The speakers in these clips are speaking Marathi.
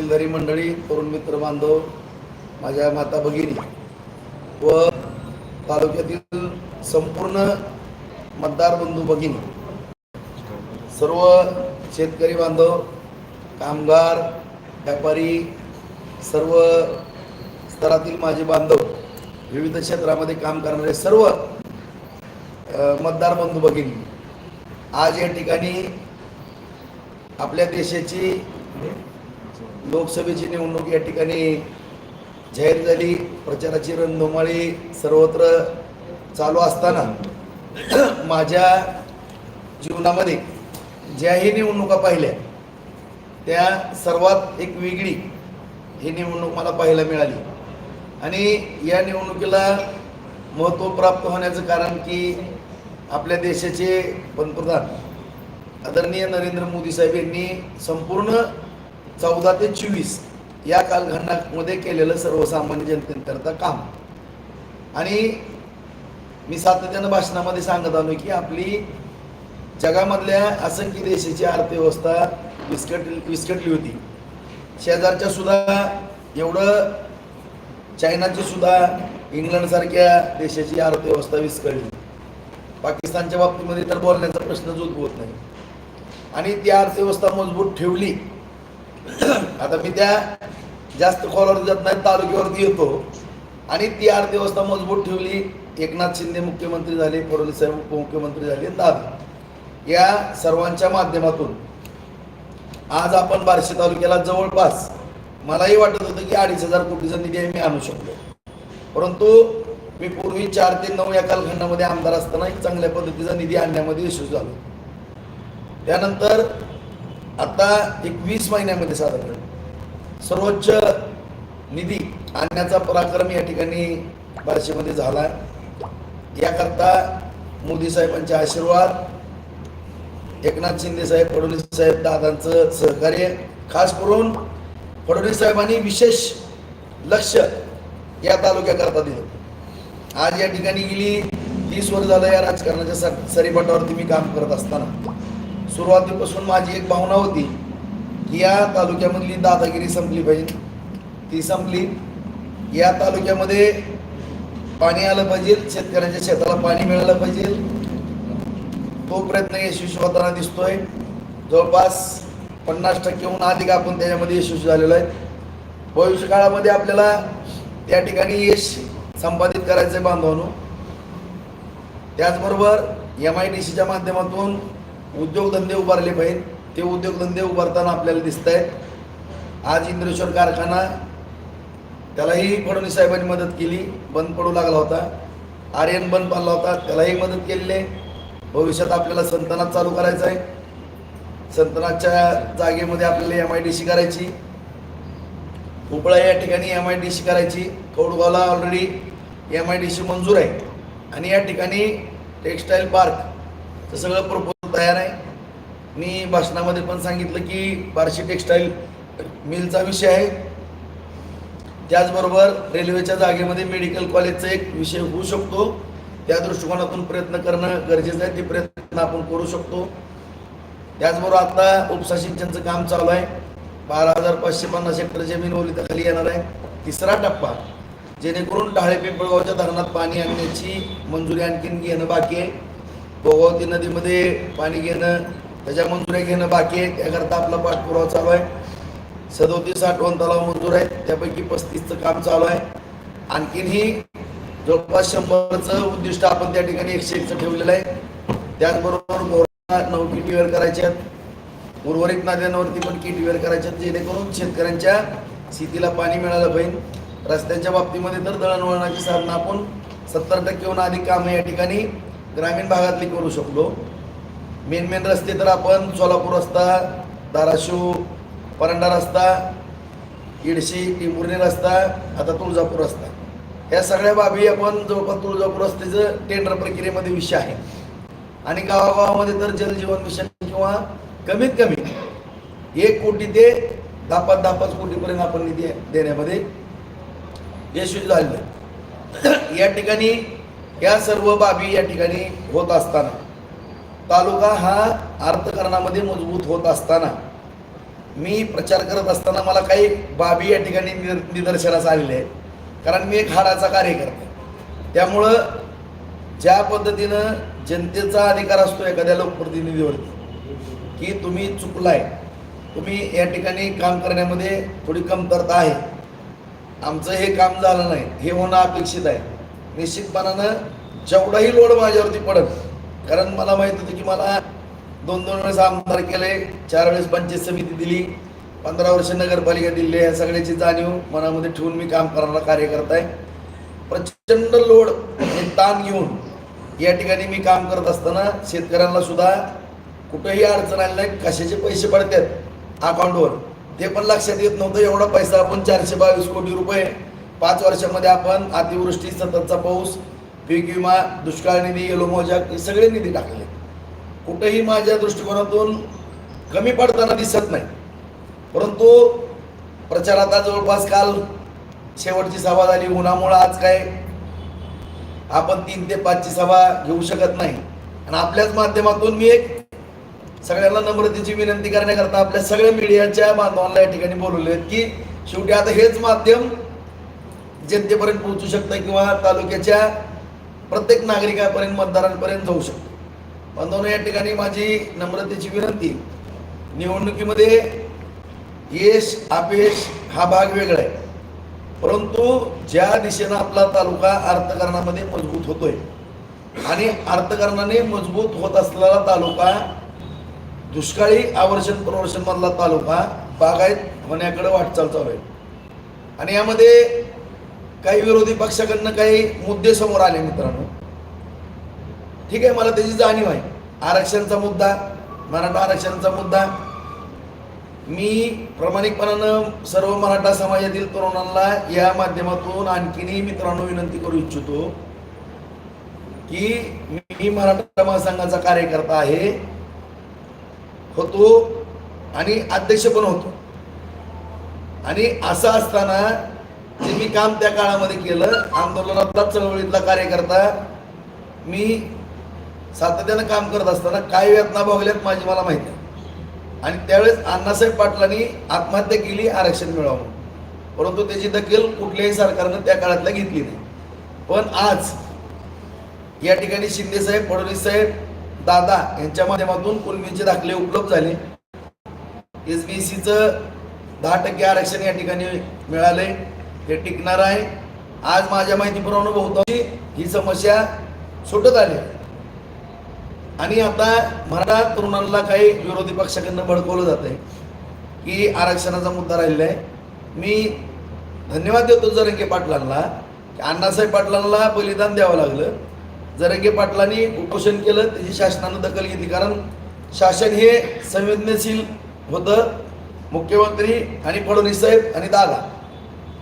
दिलदारी मंडळी तरुण मित्र बांधव माझ्या माता भगिनी व तालुक्यातील संपूर्ण मतदार बंधू भगिनी सर्व शेतकरी बांधव कामगार व्यापारी सर्व स्तरातील माझे बांधव विविध क्षेत्रामध्ये काम करणारे सर्व मतदार बंधू भगिनी आज या ठिकाणी आपल्या देशाची लोकसभेची निवडणूक या ठिकाणी जाहीर झाली. प्रचाराची रणधुमाळी सर्वत्र चालू असताना माझ्या जीवनामध्ये ज्याही निवडणुका पाहिल्या त्या सर्वात एक वेगळी ही निवडणूक मला पाहायला मिळाली. आणि या निवडणुकीला महत्त्व प्राप्त होण्याचं कारण की आपल्या देशाचे पंतप्रधान आदरणीय नरेंद्र मोदी साहेब यांनी संपूर्ण चौदा ते चोवीस या कालखंडामध्ये केलेलं सर्वसामान्य जनतेकरता काम. आणि मी सातत्यानं भाषणामध्ये सांगत आलो की आपली जगामधल्या असंख्य देशाची अर्थव्यवस्था विस्कट विस्कटली होती. शेजारच्या सुद्धा एवढं चायनाची सुद्धा इंग्लंडसारख्या देशाची अर्थव्यवस्था विस्कळली पाकिस्तानच्या बाबतीमध्ये तर बोलण्याचा प्रश्नच उद्भवत नाही. आणि ती अर्थव्यवस्था मजबूत ठेवली आता मी त्या जास्त खोलावर जात नाही तालुक्यावरती येतो. आणि ती अर्थव्यवस्था मजबूत ठेवली. एकनाथ शिंदे मुख्यमंत्री झाले फडणवीस साहेब उपमुख्यमंत्री झाले दादा. या सर्वांच्या माध्यमातून आज आपण बार्शी तालुक्याला जवळपास मलाही वाटत होतं की अडीच हजार कोटीचा निधी आहे मी आणू शकतो परंतु मी पूर्वी चार ते नऊ या कालखंडामध्ये आमदार असताना एक चांगल्या पद्धतीचा निधी आणण्यामध्ये यशस्वी झालो. त्यानंतर आता एक वीस महिन्यामध्ये साधारण सर्वोच्च निधी आणण्याचा पराक्रम या ठिकाणी बार्शीमध्ये झाला. याकरता मोदी साहेबांचे आशीर्वाद एकनाथ शिंदे साहेब फडणवीस साहेब दादांचं सहकार्य खास करून फडणवीस साहेबांनी विशेष लक्ष या तालुक्याकरता दिलं. आज या ठिकाणी गेली तीस वर्ष झालं या राजकारणाच्या सरीपटावरती मी काम करत असताना. सुरुवातीपासून माझी एक भावना होती की या तालुक्यामधली दादागिरी संपली पाहिजे. ती संपली. या तालुक्यामध्ये पाणी आलं पाहिजे शेतकऱ्यांच्या शेताला पाणी मिळालं पाहिजे. तो प्रयत्न यशस्वी होताना दिसतोय. जवळपास पन्नास टक्केहून अधिक आपण त्याच्यामध्ये यशस्वी झालेलो आहे. भविष्य काळामध्ये आपल्याला त्या ठिकाणी यश संपादित करायचं आहे बांधवांनो. त्याचबरोबर एम आय डी सीच्या माध्यमातून उद्योगधंदे उभारले पाहिजे ते उद्योगधंदे उभारताना आपल्याला दिसत आहेत आज इंद्रेश्वर कारखाना त्यालाही फडणवीस साहेबांनी मदत केली. बंद पडू लागला होता. आर्यन बंद पडला होता. त्यालाही मदत केलेली आहे. भविष्यात आपल्याला संतनात चालू करायचं आहे. संतनाच्या जागेमध्ये आपल्याला एम आय डी सी करायची. उपळा या ठिकाणी एम आय डी सी करायची. कौडगावला already M I D C मंजूर आहे. आणि या ठिकाणी टेक्स्टाईल पार्क सगळं प्रपोजल तयार आहे. मी भाषणामध्ये पण सांगितलं की बार्शी टेक्स्टाईल मिलचा विषय आहे. त्याचबरोबर रेल्वेच्या जागेमध्ये मेडिकल कॉलेजचा एक विषय होऊ शकतो. त्या दृष्टिकोनातून प्रयत्न करणं गरजेचं आहे. ते प्रयत्न आपण करू शकतो. त्याचबरोबर आता उपसा सिंचनचं काम चालू आहे. बारा हजार पाचशे पन्नास हेक्टर जमीन ओलिता खाली येणार आहे. तिसरा टप्पा जेणेकरून डाळे पिंपळगावच्या धरणात पाणी आणण्याची मंजुरी आणखीन घेणं बाकी आहे. गोगावती नदीमध्ये पाणी घेणं त्याच्या मंजुऱ्या घेणं बाकी आहे त्याकरता आपला पाठपुरावा चालू आहे. सदोतीस आठवण तलाव मंजूर आहेत. त्यापैकी पस्तीसचं काम चालू आहे. आणखीनही जवळपास शंभरचं उद्दिष्ट आपण त्या ठिकाणी एकशे एकचं ठेवलेलं आहे. त्याचबरोबर बोरा नऊ किटीवर करायच्या आहेत. उर्वरित नद्यांवरती पण किटीवर करायचे आहेत जेणेकरून शेतकऱ्यांच्या शेतीला पाणी मिळालं पाहिजे. रस्त्यांच्या बाबतीमध्ये तर दळणवळणाची साधनं आपण सत्तर टक्केहून अधिक कामं या ठिकाणी ग्रामीण भागातली करू शकलो. मेन मेन रस्ते तर आपण सोलापूर रस्ता धाराशिव परांडा रस्ता इडशी टिंबुर्णी रस्ता आता तुळजापूर रस्ता. या सगळ्या बाबी आपण जवळपास तुळजापूर रस्त्याचं टेंडर प्रक्रियेमध्ये विषय आहे. आणि गावागावामध्ये तर जलजीवन मिशन किंवा कमीत कमी एक कोटी ते दहा पाच दहा पाच कोटीपर्यंत आपण निधी देण्यामध्ये यशस्वी झालेलं आहे. या ठिकाणी या सर्व बाबी या ठिकाणी होत असताना तालुका हा अर्थकारणामध्ये मजबूत होत असताना मी प्रचार करत असताना मला काही बाबी या ठिकाणी निर- निदर्शनास आलेले आहेत. कारण मी एक हाडाचा कार्यकर्ता त्यामुळं ज्या पद्धतीनं जनतेचा अधिकार असतो एखाद्या लोकप्रतिनिधीवरती की तुम्ही चुकलाय तुम्ही या ठिकाणी काम करण्यामध्ये थोडी कमतरता आहे. आमचं हे काम झालं नाही हे होणं अपेक्षित आहे. निश्चितपणानं जेवढाही लोड माझ्यावरती पडत कारण मला माहीत होतं की मला दोन दोन वेळेस आमदार केले चार वेळेस पंचायत समिती दिली पंधरा वर्ष नगरपालिका दिली या सगळ्याची जाणीव मनामध्ये ठेवून मी काम करणारा कार्यकर्ता आहे प्रचंड लोड हे ताण घेऊन या ठिकाणी मी काम करत असताना शेतकऱ्यांना सुद्धा कुठेही अडचण आली नाही कशाचे पैसे पडतात अकाउंटवर ते पण लक्षात येत नव्हतं एवढा पैसा आपण चारशे बावीस कोटी रुपये पाच वर्षामध्ये आपण अतिवृष्टी सततचा पाऊस पीक विमा दुष्काळ निधी येलो मोजाक हे सगळे निधी टाकले कुठेही माझ्या दृष्टिकोनातून कमी पडताना दिसत नाही. परंतु प्रचारात आता जवळपास काल शेवटची सभा झाली. उन्हामुळं आज काय आपण तीन ते पाचची सभा घेऊ शकत नाही. आणि आपल्याच माध्यमातून मी एक सगळ्यांना नम्रतेची विनंती करण्याकरता आपल्या सगळ्या मीडियाच्या बांधवांना या ठिकाणी बोलवले आहेत की शेवटी आता हेच माध्यम जनतेपर्यंत पोहोचू शकतं किंवा तालुक्याच्या प्रत्येक नागरिकापर्यंत मतदारांपर्यंत जाऊ शकतो. बांधवनं या ठिकाणी माझी नम्रतेची विनंती निवडणुकीमध्ये यश अपयश हा भाग वेगळा आहे. परंतु ज्या दिशेनं आपला तालुका अर्थकारणामध्ये मजबूत होतोय आणि अर्थकारणाने मजबूत होत असलेला तालुका दुष्काळी आवर्षण प्रवर्षण मधला तालुका बागायत होण्याकडे वाटचाल चालू आहे. आणि यामध्ये काही विरोधी पक्षाकडनं काही मुद्दे समोर आले मित्रांनो. ठीक आहे मला त्याची जाणीव आहे. आरक्षणचा मुद्दा मराठा आरक्षणाचा मुद्दा. मी प्रामाणिकपणानं सर्व मराठा समाजातील तरुणांना या माध्यमातून आणखीनही मित्रांनो विनंती करू इच्छितो की मी मराठा महासंघाचा कार्यकर्ता आहे होतो आणि अध्यक्ष पण होतो. आणि असं असताना जे मी काम त्या काळामध्ये केलं आंदोलनातला चळवळीतला कार्यकर्ता मी सातत्यानं काम करत असताना काय वेदना भोगल्यात माझी मला माहिती आहे आणि त्यावेळेस अण्णासाहेब पाटलांनी आत्महत्या केली आरक्षण मिळावं. परंतु त्याची दखल कुठल्याही सरकारनं त्या काळातल्या घेतली नाही. पण आज या ठिकाणी शिंदे साहेब फडणवीस साहेब दादा यांच्या माध्यमातून कुणबीचे दाखले उपलब्ध झाले. एस बी सीचं दहा टक्के आरक्षण या ठिकाणी मिळाले हे टिकणार आहे. आज माझ्या माहितीप्रमाणे बहुतांशी ही समस्या सुटत आली आहे. आणि आता मराठा तरुणांना काही विरोधी पक्षाकडनं भडकवलं जात आहे की आरक्षणाचा मुद्दा राहिलेला आहे. मी धन्यवाद देतो जरंगे पाटलांना की अण्णासाहेब पाटलांना बलिदान द्यावं लागलं. जरंगे पाटलांनी उपोषण केलं त्याची शासनानं दखल घेतली. कारण शासन हे संवेदनशील होतं. मुख्यमंत्री आणि फडणवीस साहेब आणि दादा.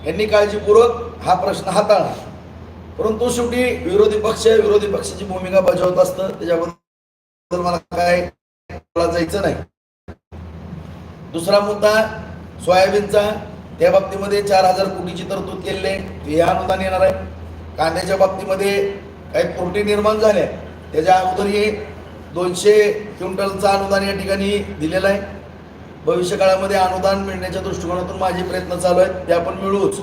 यांनी काळजीपूर्वक हा प्रश्न हाताळला. परंतु शेवटी विरोधी पक्ष विरोधी पक्षाची भूमिका बजावत असतं. त्याच्याबद्दल मला काय जायचं नाही. दुसरा मुद्दा सोयाबीनचा त्या बाबतीमध्ये चार हजार कोटीची तरतूद केलेली आहे. हे अनुदान येणार आहे. कांद्याच्या बाबतीमध्ये काही त्रुटी निर्माण झाल्या. त्याच्या अगोदरही दोनशे क्विंटलचं अनुदान या ठिकाणी दिलेलं आहे. भविष्य काळामध्ये अनुदान मिळण्याच्या दृष्टिकोनातून माझे प्रयत्न चालू आहेत ते आपण मिळवूच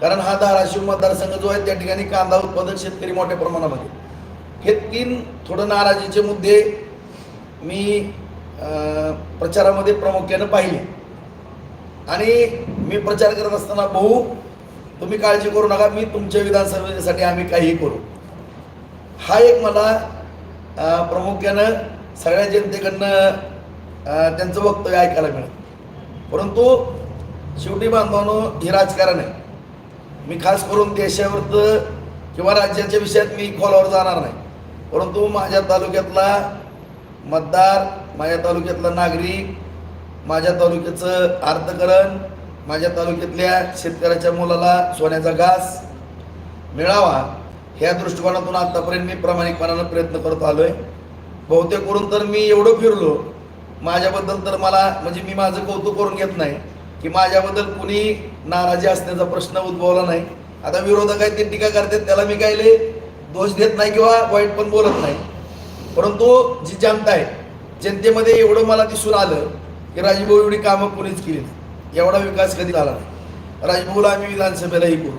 कारण हा धाराशिव मतदारसंघ जो आहे त्या ठिकाणी कांदा उत्पादक शेतकरी मोठ्या प्रमाणामध्ये हे तीन थोडं नाराजीचे मुद्दे मी प्रचारामध्ये प्रामुख्यानं पाहिले. आणि मी प्रचार करत असताना भाऊ तुम्ही काळजी करू नका मी तुमच्या विधानसभेसाठी आम्ही काहीही करू. हा एक मला प्रामुख्यानं सगळ्या जनतेकडनं त्यांचं वक्तव्य ऐकायला मिळत परंतु शेवटी बांधवानो हे राजकारण आहे. मी खास करून देशावर किंवा राज्याच्या विषयात मी खोलावर जाणार नाही. परंतु माझ्या तालुक्यातला मतदार माझ्या तालुक्यातला नागरिक माझ्या तालुक्याचं अर्थकरण माझ्या तालुक्यातल्या शेतकऱ्याच्या मुलाला सोन्याचा घास मिळावा ह्या दृष्टिकोनातून आतापर्यंत मी प्रामाणिकपणानं प्रयत्न करत आलो आहे बहुतेक करून तर मी एवढं फिरलो माझ्याबद्दल तर मला म्हणजे मी माझं कौतुक करून घेत नाही की माझ्याबद्दल कुणी नाराजी असण्याचा प्रश्न उद्भवला नाही. आता विरोधक आहेत ते टीका करतात त्याला मी काही दोष देत नाही किंवा वाईट पण बोलत नाही. परंतु जी जनता आहे जनतेमध्ये एवढं मला दिसून आलं की राजभाऊ एवढी कामं कुणीच केली नाही. एवढा विकास कधी झाला नाही. राजभाऊला आम्ही विधानसभेलाही करू.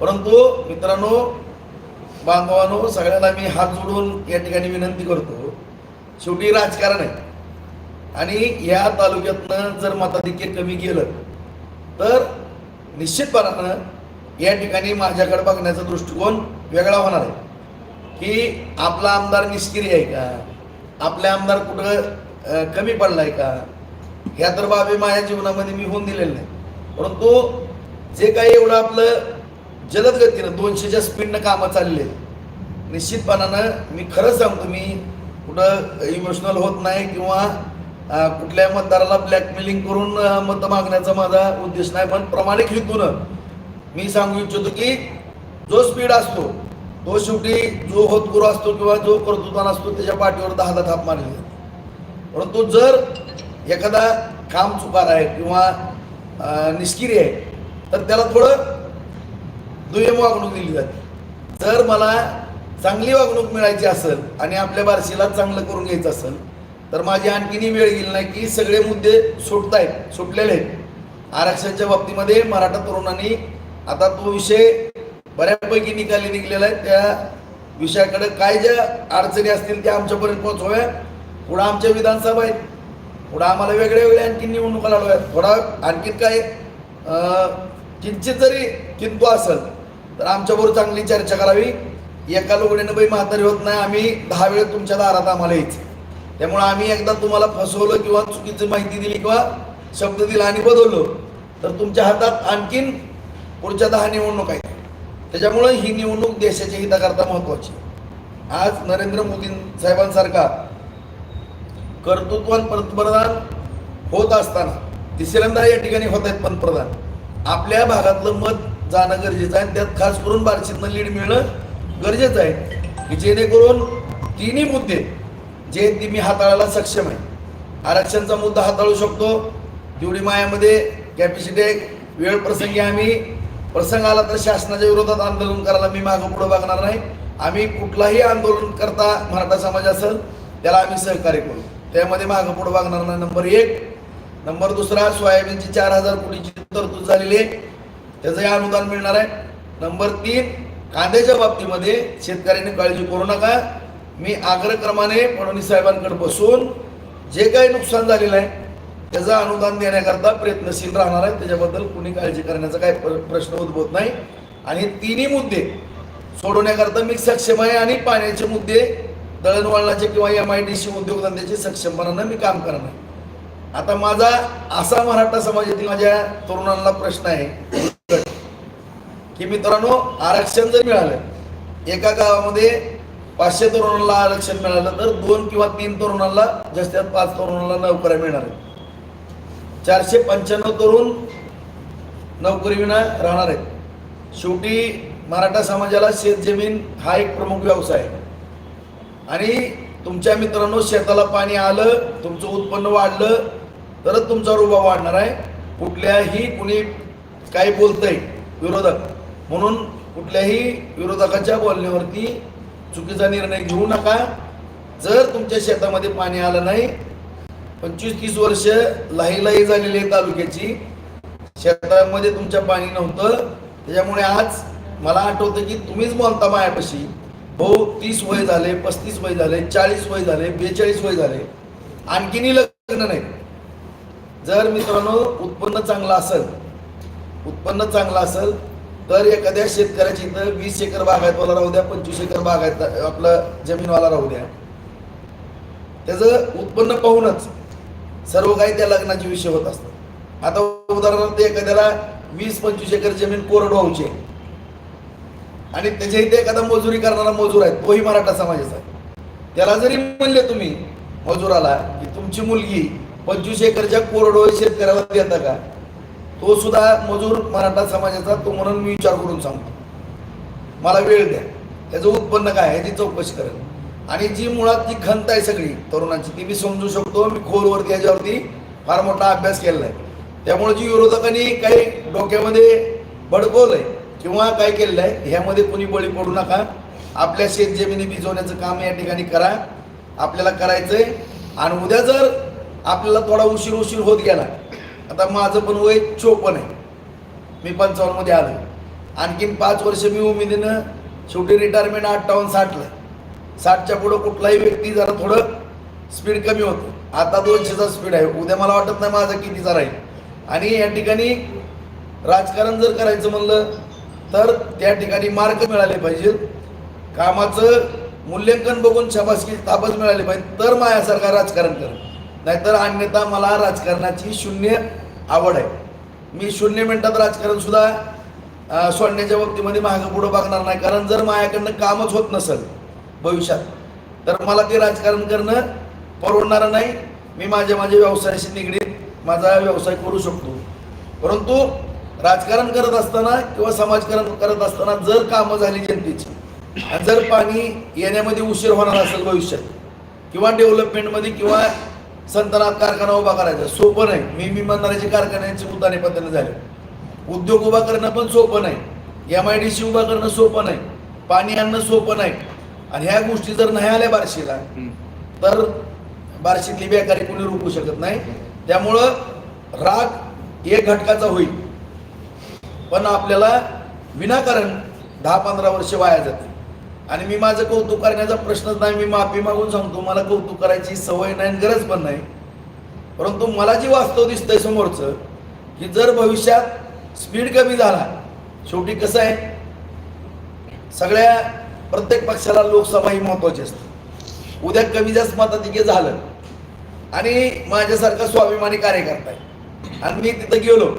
परंतु मित्रांनो बांधवांनो सगळ्यांना मी हात जोडून या ठिकाणी विनंती करतो शेवटी राजकारण आहे. आणि या तालुक्यातनं जर मताधिक्य कमी केलं तर निश्चितपणानं या ठिकाणी माझ्याकडे बघण्याचा दृष्टिकोन वेगळा होणार आहे. की आपला आमदार निष्क्रिय आहे का? आपले आमदार कुठं कमी कमी पडलाय का? ह्या तर बाबी माझ्या जीवनामध्ये मी होऊन दिलेलं नाही. परंतु जे काही एवढं आपलं जलद गतीनं दोनशेच्या स्पीडनं कामं चालले निश्चितपणानं मी खरंच सांगतो मी कुठं इमोशनल होत नाही किंवा कुठल्याही कुठल्या मतदाराला ब्लॅकमेलिंग करून मतं मागण्याचा माझा उद्देश नाही. पण प्रामाणिक हेतून मी सांगू इच्छितो की जो स्पीड असतो तो शेवटी जो होतकुरू असतो किंवा जो कर्तृत्वान असतो त्याच्या पाठीवर दहा दहा थाप मारली जाते परंतु जर एखादा काम चुकार आहे किंवा निष्क्रिय आहे तर त्याला थोडं दुय्यम वागणूक दिली जाते. जर मला चांगली वागणूक मिळायची असेल आणि आपल्या बारशीला चांगलं करून घ्यायचं असेल तर माझी आणखीनही वेळ गेली नाही की सगळे मुद्दे सुटतायत सुटलेले आहेत. आरक्षणाच्या बाबतीमध्ये मराठा तरुणांनी आता तो विषय बऱ्यापैकी निकाली निघलेला आहे. त्या विषयाकडे काय ज्या अडचणी असतील त्या आमच्यापर्यंत पोहोचव्या पुढं आमच्या विधानसभा आहेत. पुढं आम्हाला वेगळ्या वेगळ्या आणखी निवडणुका लढव्यात थोडा आणखीन काय किंचित जरी किंतू असेल तर आमच्याबरोबर चांगली चर्चा करावी. एका लुगड्यानं बाई म्हातारी होत नाही आम्ही दहा वेळ तुमच्या दारात आम्हाला यायचे. त्यामुळे आम्ही एकदा तुम्हाला फसवलं किंवा चुकीची माहिती दिली किंवा शब्द दिला आणि बदललो तर तुमच्या हातात आणखीन पुढच्या दहा निवडणूक आहेत. त्याच्यामुळं ही निवडणूक देशाच्या हिताकरता महत्वाची आज नरेंद्र मोदी साहेबांसारखा कर्तृत्वान पंतप्रधान होत असताना तिसऱ्यांदा या ठिकाणी होत आहेत पंतप्रधान. आपल्या भागातलं मत जाणं गरजेचं आहे आणि त्यात खास करून बार्शीतनं लीड मिळणं गरजेचं आहे की जेणेकरून तिन्ही मुद्दे जे ती मी हाताळायला सक्षम आहे. आरक्षणचा मुद्दा हाताळू शकतो. तेवढी मायामध्ये कॅपॅसिटी आहे. वेळ प्रसंगी आम्ही प्रसंग आला तर शासनाच्या विरोधात आंदोलन करायला मी मागं पुढं बघणार नाही. आम्ही कुठलाही आंदोलन करता मराठा समाज असेल त्याला आम्ही सहकार्य करू. त्यामध्ये मागं पुढं बघणार नाही. नंबर एक. नंबर दुसरा सोयाबीनची चार हजार कोटीची तरतूद झालेली आहे. त्याचंही अनुदान मिळणार आहे. नंबर तीन. कांद्याच्या बाबतीमध्ये शेतकऱ्यांनी काळजी करू नका. मी आग्रक्रमाने फडणवीस साहेबांकडे बसून जे काही नुकसान झालेलं आहे त्याचं अनुदान देण्याकरता प्रयत्नशील राहणार आहे. त्याच्याबद्दल कुणी काळजी करण्याचा काही प्र- प्रश्न उद्भवत नाही. आणि तिन्ही मुद्दे सोडवण्याकरता मी सक्षम आहे आणि पाण्याचे मुद्दे दळणवळणाचे किंवा एम आय डी सी उद्योगधंद्याचे सक्षमपणानं मी काम करणार आहे. आता माझा असा मराठा समाजातील माझ्या तरुणांना प्रश्न आहे की मित्रांनो आरक्षण जर मिळालं एका गावामध्ये पाचशे तरुणांना आरक्षण मिळालं तर दोन किंवा तीन तरुणांना जास्तीत पाच तरुणांना नोकऱ्या मिळणार चारशे पंच्याण्णव तरुण नोकरीविना राहणार आहेत. शेवटी मराठा समाजाला शेतजमीन हा एक प्रमुख व्यवसाय आहे. आणि तुमच्या मित्रांनो शेताला पाणी आलं तुमचं उत्पन्न वाढलं तरच तुमचा रुबा वाढणार आहे. कुठल्याही कुणी काही बोलतंय विरोधक म्हणून कुठल्याही विरोधकाच्या बोलण्यावरती चुकीचा निर्णय घेऊ नका. जर तुमच्या शेतामध्ये पाणी आलं नाही पंचवीस तीस वर्ष लाही लाही झालेली आहे तालुक्याची. शेतामध्ये तुमच्या पाणी नव्हतं. त्याच्यामुळे आज मला आठवतं की तुम्हीच बोलता मायापाशी. भाऊ तीस वय झाले पस्तीस वय झाले चाळीस वय झाले बेचाळीस वय झाले. आणखीनही लग्न नाही. जर मित्रांनो उत्पन्न चांगलं असेल उत्पन्न चांगलं असेल तर एखाद्या शेतकऱ्याची इथं वीस एकर बागायतवाला राहू द्या पंचवीस एकर बागायत आपलं जमीनवाला राहू द्या. त्याचं उत्पन्न पाहूनच सर्व काही त्या लग्नाचे विषय होत असतात. आता उदाहरणार्थ एखाद्याला वीस पंचवीस एकर जमीन कोरडवाहूची आहे. आणि त्याच्या इथे एखादा मजुरी करणारा मजूर आहे तोही मराठा समाजाचा त्याला जरी म्हणले तुम्ही मजुराला की तुमची मुलगी पंचवीस एकरच्या कोरडवाहू शेतकऱ्याला देता का? तो सुद्धा मजूर मराठा समाजाचा तो म्हणून मी विचार करून सांगतो. मला वेळ द्या. त्याचं उत्पन्न काय आहे याची चौकशी करेल आणि जी मुळात जी खंत आहे सगळी तरुणांची ती मी समजू शकतो. मी खोलवरती याच्यावरती फार मोठा अभ्यास केलेला आहे. त्यामुळे जी विरोधकांनी काही डोक्यामध्ये भडकवलंय किंवा काय केलेलं आहे ह्यामध्ये कोणी बळी पडू नका. आपल्या शेत जमिनी भिजवण्याचं काम या ठिकाणी करा. आपल्याला करायचंय. आणि उद्या जर आपल्याला थोडा उशीर उशीर होत गेला आता माझं पण वय चोपन्न आहे. मी पंचावन्नमध्ये आलो आणखीन पाच वर्ष मी उमेदीनं शेवटी रिटायरमेंट अठ्ठावन्न साठला साठच्या पुढं कुठलाही व्यक्ती जरा थोडं स्पीड कमी होतं. आता दोनशेचा स्पीड आहे. उद्या मला वाटत नाही माझा कितीचा राहील. आणि या ठिकाणी राजकारण जर करायचं म्हणलं तर त्या ठिकाणी मार्क मिळाले पाहिजेत कामाचं मूल्यांकन बघून शाबासकी ताबच मिळाली पाहिजे. तर माझ्यासारखा राजकारण कर. नाहीतर अन्यथा मला राजकारणाची शून्य आवड आहे. मी शून्य मिनिटात राजकारण सुद्धा सोडण्याच्या बाबतीमध्ये मागं पुढं बघणार नाही. कारण जर माझ्याकडनं कामच होत नसेल भविष्यात तर मला ते राजकारण करणं परवडणारं नाही. मी माझ्या माझ्या व्यवसायाशी निगडीत माझा व्यवसाय करू शकतो. परंतु राजकारण करत असताना किंवा समाजकारण करत असताना जर कामं झाली जनतेची जर पाणी येण्यामध्ये उशीर होणार असेल भविष्यात किंवा डेव्हलपमेंटमध्ये किंवा संतनात कारखाना उभा करायचा. सोपं नाही. मी मी म्हणणाऱ्याचे कारखान्यांचे उदाने पद्धतीने झाले. उद्योग उभा करणं पण सोपं नाही. एम आय डी सी उभा करणं सोपं नाही. पाणी आणणं सोपं नाही. आणि ह्या गोष्टी जर नाही आल्या बार्शीला तर बार्शीतली बेकारी कोणी रोखू शकत नाही. त्यामुळं राग एक घटकाचा होईल. पण आपल्याला विनाकारण दहा पंधरा वर्ष वाया जाते आणि मी माझं कौतुक करण्याचा प्रश्नच नाही मी माफी मागून सांगतो मला कौतुक करायची सवय नाही आणि गरज पण नाही. परंतु मला जी वास्तव दिसतंय समोरचं की जर भविष्यात स्पीड कमी झाला शेवटी कसं आहे? सगळ्या प्रत्येक पक्षाला लोकसभा ही महत्वाची असते. उद्या कमी जास्त मताधिक्य झालं आणि माझ्यासारखा स्वाभिमानी कार्यकर्ता आहे. आणि मी तिथं गेलो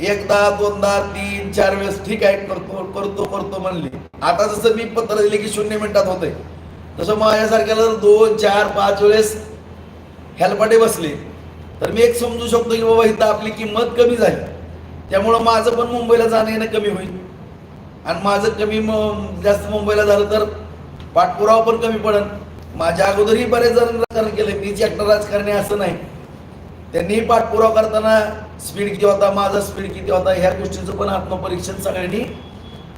एकदा दोनदा तीन चार वेळेस ठीक आहे करतो करतो करतो म्हणली. आता जसं मी पत्र दिले की शून्य मिनिटात होते तसं माझ्यासारख्याला जर दोन चार पाच वेळेस हेलपाटे बसले तर मी एक समजू शकतो की बाबा इथं आपली किंमत कमी झाली. त्यामुळं माझं पण मुंबईला जाणं येणं कमी होईल. आणि माझं कमी म- जास्त मुंबईला झालं तर पाठपुरावा पण कमी पडेल माझ्या अगोदरही बरेच जण राजकारण केलं मीच एकटा राजकारणी असं नाही. त्यांनीही पाठपुरावा करताना स्पीड किती होता माझा स्पीड किती होता ह्या गोष्टीचं पण आत्मपरीक्षण सगळ्यांनी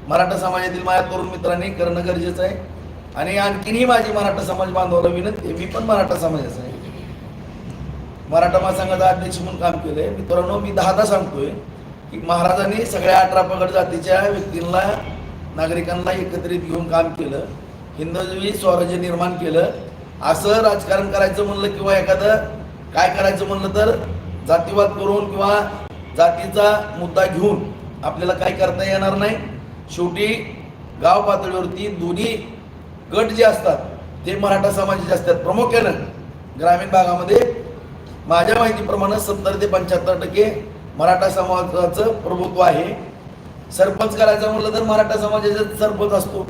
मराठा समाजातील माझ्या तरुण मित्रांनी करणं गरजेचं आहे. आणि आणखीनही माझी मराठा समाज बांधवाला विनंती आहे, मी पण मराठा समाजाचा आहे. मराठा महासंघाचा अध्यक्ष म्हणून काम केलं आहे मित्रांनो मी दहादा सांगतोय की महाराजांनी सगळ्या अठरा पगड जातीच्या व्यक्तींना नागरिकांना एकत्रित घेऊन काम केलं. हिंदवी स्वराज्य निर्माण केलं. असं राजकारण करायचं म्हणलं किंवा एखादं काय करायचं म्हणलं तर जातीवाद करून किंवा जातीचा मुद्दा घेऊन आपल्याला काय करता येणार नाही. शेवटी गाव पातळीवरती दोन्ही गट जे असतात ते मराठा समाजाचे असतात. प्रामुख्यानं ग्रामीण भागामध्ये माझ्या माहितीप्रमाणे सत्तर ते पंच्याहत्तर टक्के मराठा समाजाचं प्रभुत्व आहे. सरपंच करायचं म्हटलं तर मराठा समाजाचा सरपंच असतो.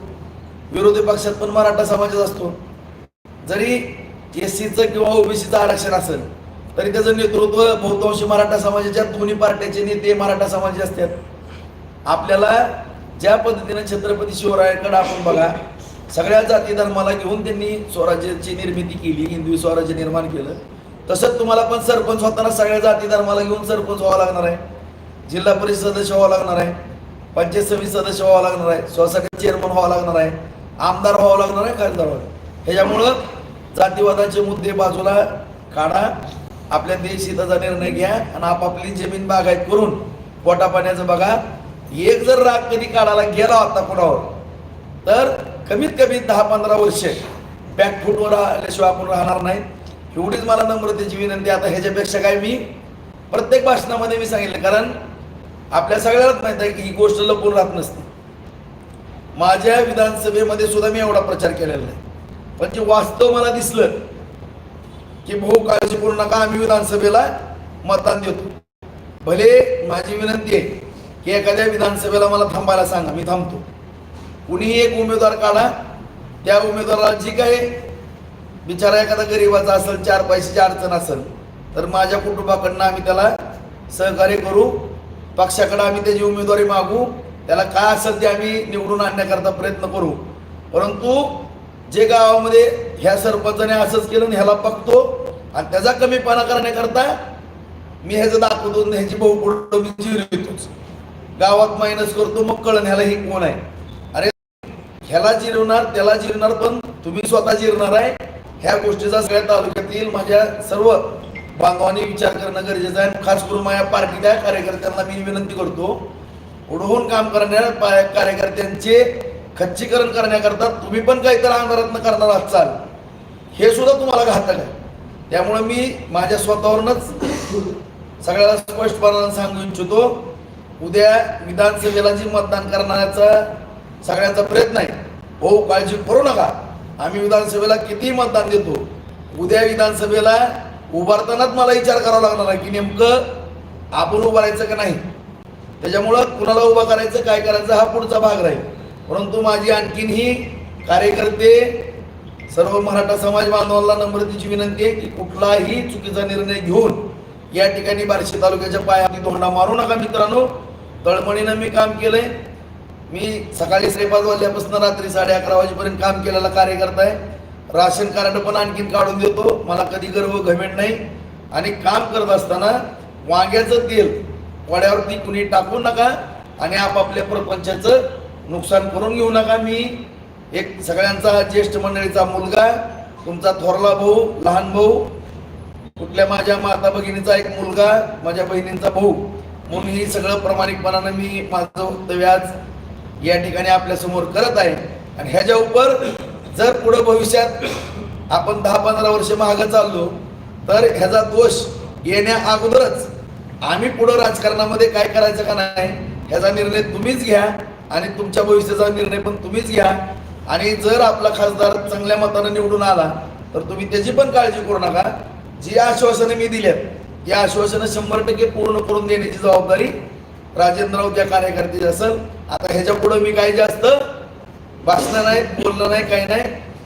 विरोधी पक्षात पण मराठा समाजाचा असतो. जरी एस सीचं किंवा ओबीसीचं आरक्षण असेल तरी त्याचं नेतृत्व बहुतांशी मराठा समाजाच्या दोन्ही पार्ट्याचे नेते मराठा समाजाचे असतात. आपल्याला ज्या पद्धतीने छत्रपती शिवरायांकडे आपण बघा सगळ्या जाती धर्माला घेऊन त्यांनी स्वराज्याची निर्मिती केली हिंदवी स्वराज्य निर्माण केलं. तसंच तुम्हाला पण सरपंच होताना सगळ्या जाती धर्माला घेऊन सरपंच व्हावं लागणार आहे. जिल्हा परिषद सदस्य व्हावं लागणार आहे. पंचायत समिती सदस्य व्हावं लागणार आहे. सोसायटी चेअरमन व्हावं लागणार आहे. आमदार व्हावं लागणार आहे खासदार व्हावं ह्याच्यामुळं जातीवादाचे मुद्दे बाजूला काढा. आपल्या देश हिताचा निर्णय घ्या आणि आपापली जमीन बागायत करून पोटापाण्याचं बघा. एक जर राग कधी काढायला गेला होता कुणावर तर कमीत कमी दहा पंधरा वर्ष बॅकफूटवर आल्याशिवाय आपण राहणार नाही. एवढीच मला नम्रतेची विनंती आता ह्याच्यापेक्षा काय मी प्रत्येक भाषणामध्ये मी सांगितलं कारण आपल्या सगळ्यालाच माहीत आहे की ही गोष्ट लपून राहत नसते. माझ्या विधानसभेमध्ये सुद्धा मी एवढा प्रचार केलेला नाही. पण जे वास्तव मला दिसलं की भाऊ काळजी करू नका आम्ही विधानसभेला मतदान देतो. भले माझी विनंती आहे की एखाद्या विधानसभेला मला थांबायला सांगा मी थांबतो. कुणीही एक उमेदवार काढा त्या उमेदवाराला जी काही बिचारा एखादा गरीबाचा असेल चार पैशाची अडचण असेल तर माझ्या कुटुंबाकडनं आम्ही त्याला सहकार्य करू पक्षाकडे आम्ही त्याची उमेदवारी मागू त्याला काय असेल ते आम्ही निवडून आणण्याकरता प्रयत्न करू. परंतु जे गावामध्ये ह्या सरपंचाने असंच केलं आणि ह्याला बघतो आणि त्याचा कमीपणा करण्याकरता मी ह्याचं दाखवतो ह्याची भाऊ मी जिरवितोच. गावात मायनस करतो मग कळण ह्याला हे कोण आहे? अरे ह्याला जिरवणार त्याला जिरणार पण तुम्ही स्वतः जिरणार आहे. ह्या गोष्टीचा सगळ्या तालुक्यातील माझ्या सर्व बांधवांनी विचार करणं गरजेचं आहे. खास करून माझ्या पार्टीच्या कार्यकर्त्यांना मी विनंती करतो उडवून काम करणाऱ्या कार्यकर्त्यांचे खच्चीकरण करण्याकरता तुम्ही पण काहीतरी अंधारातनं करणार असाल. हे सुद्धा तुम्हाला घातक आहे. त्यामुळे मी माझ्या स्वतःवरूनच सगळ्याला स्पष्टपणानं सांगू इच्छितो उद्या विधानसभेला जी मतदान करण्याचा सगळ्यांचा प्रयत्न आहे हो काळजी करू नका. आम्ही विधानसभेला किती मतदान देतो उद्या विधानसभेला उभारतानाच मला विचार करावा लागणार आहे की नेमकं आपण उभारायचं का नाही? त्याच्यामुळं कुणाला उभा करायचं काय करायचं हा पुढचा भाग राहील. परंतु माझी आणखीनही कार्यकर्ते सर्व मराठा समाज बांधवांना नम्रतेची विनंती आहे की कुठलाही चुकीचा निर्णय घेऊन या ठिकाणी बार्शी तालुक्याच्या पायाने धोंडा मारू नका मित्रांनो. तळमळीनं मी काम केलंय. मी सकाळी साडेपाच वाजल्यापासून रात्री साडे अकरा वाजेपर्यंत काम केलेला कार्यकर्ता आहे राशन कार्ड पण आणखीन काढून देतो. मला कधी गर्व घमेंट नाही. आणि काम करत असताना वांग्याचं तेल वड्यावरती कुणी टाकू नका आणि आपापल्या प्रपंचाचं नुकसान करून घेऊ नका मी. एक सगळ्यांचा ज्येष्ठ मंडळीचा मुलगा तुमचा थोरला भाऊ लहान भाऊ कुठल्या माझ्या माता भगिनीचा एक मुलगा माझ्या बहिणींचा भाऊ. म्हणून हे सगळं प्रामाणिकपणानं मी माझं वक्तव्य आज या ठिकाणी आपल्यासमोर करत आहे. आणि ह्याच्या उपर जर पुढं भविष्यात आपण दहा पंधरा वर्ष मागं चाललो तर ह्याचा दोष येण्या अगोदरच आम्ही पुढं राजकारणामध्ये काय करायचं का नाही ह्याचा निर्णय तुम्हीच घ्या आणि तुमच्या भविष्याचा निर्णय पण तुम्हीच घ्या. आणि जर आपला खासदार चांगल्या मतानं निवडून आला तर तुम्ही त्याची पण काळजी करू नका. जी आश्वासनं मी दिल्यात या आश्वासनं शंभर टक्के पूर्ण करून देण्याची जबाबदारी राजेंद्र राऊत या कार्यकर्त्याची असेल. आता ह्याच्या पुढे मी काही जास्त भाषणं नाही बोलणं नाही काही नाही.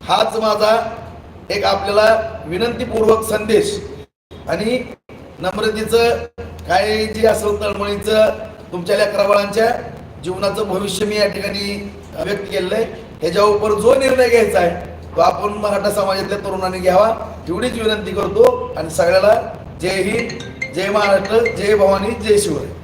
हाच माझा एक आपल्याला विनंतीपूर्वक संदेश. आणि नम्रतेचं काय जे असं तळमळीचं तुमच्या लेकराबाळांच्या जीवनाचं भविष्य मी या ठिकाणी व्यक्त केलेलं आहे ह्याच्या उपर जो निर्णय घ्यायचा आहे तो आपण मराठा समाजातल्या तरुणांनी घ्यावा. एवढीच विनंती करतो. आणि सगळ्याला जय हिंद जय महाराष्ट्र जय भवानी जय शिवराय.